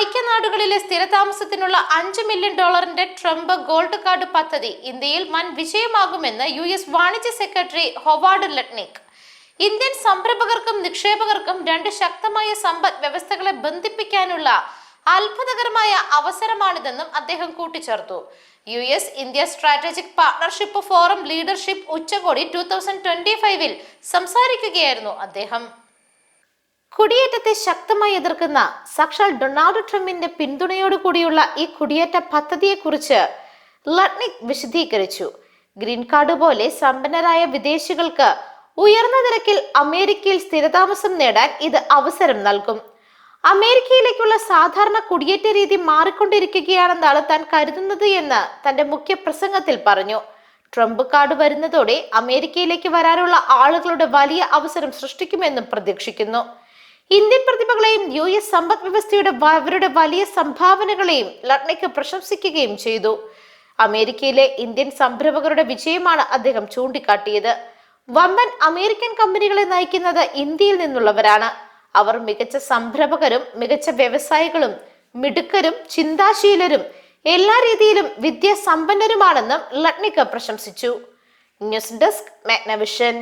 ഐക്യനാടുകളിലെ സ്ഥിരതാമസത്തിനുള്ള അഞ്ച് മില്യൺ ഡോളറിന്റെ Trump gold card പദ്ധതി ഇന്ത്യയിൽ വൻ വിജയമാകുമെന്ന് യു എസ് വാണിജ്യ സെക്രട്ടറി ഹൊവാർഡ് ലട്നിക് ഇന്ത്യൻ സംരംഭകർക്കും നിക്ഷേപകർക്കും രണ്ട് ശക്തമായ സമ്പദ് വ്യവസ്ഥകളെ ബന്ധിപ്പിക്കാനുള്ള അത്ഭുതകരമായ അവസരമാണിതെന്നും അദ്ദേഹം കൂട്ടിച്ചേർത്തു. U S India strategic partnership forum leadership ഉച്ചകോടി ടൂ തൗസൻഡ് ട്വന്റി ഫൈവിൽ സംസാരിക്കുകയായിരുന്നു അദ്ദേഹം. കുടിയേറ്റത്തെ ശക്തമായി എതിർക്കുന്ന സാക്ഷാൽ ഡൊണാൾഡ് ട്രംപിന്റെ പിന്തുണയോടുകൂടിയുള്ള ഈ കുടിയേറ്റ പദ്ധതിയെക്കുറിച്ച് ലട്നിക് വിശദീകരിച്ചു. ഗ്രീൻ കാർഡ് പോലെ സമ്പന്നരായ വിദേശികൾക്ക് ഉയർന്ന നിരക്കിൽ അമേരിക്കയിൽ സ്ഥിരതാമസം നേടാൻ ഇത് അവസരം നൽകും. അമേരിക്കയിലേക്കുള്ള സാധാരണ കുടിയേറ്റ രീതി മാറിക്കൊണ്ടിരിക്കുകയാണെന്നാണ് താൻ കരുതുന്നത് എന്ന് തന്റെ മുഖ്യ പ്രസംഗത്തിൽ പറഞ്ഞു. ട്രംപ് കാർഡ് വരുന്നതോടെ അമേരിക്കയിലേക്ക് വരാനുള്ള ആളുകളുടെ വലിയ അവസരം സൃഷ്ടിക്കുമെന്നും പ്രതീക്ഷിക്കുന്നു. ഇന്ത്യൻ പ്രതിഭകളെയും യു എസ് സമ്പദ് വ്യവസ്ഥയുടെ അവരുടെ വലിയ സംഭാവനകളെയും ലഡ്നയ്ക്ക് പ്രശംസിക്കുകയും ചെയ്തു. അമേരിക്കയിലെ ഇന്ത്യൻ സംരംഭകരുടെ വിജയമാണ് അദ്ദേഹം ചൂണ്ടിക്കാട്ടിയത്. വമ്പൻ അമേരിക്കൻ കമ്പനികളെ നയിക്കുന്നത് ഇന്ത്യയിൽ നിന്നുള്ളവരാണ്. അവർ മികച്ച സംരംഭകരും മികച്ച വ്യവസായികളും മിടുക്കരും ചിന്താശീലരും എല്ലാ രീതിയിലും വിദ്യാസമ്പന്നരുമാണെന്നും ലട്നിക്ക് പ്രശംസിച്ചു. News desk Magnavision.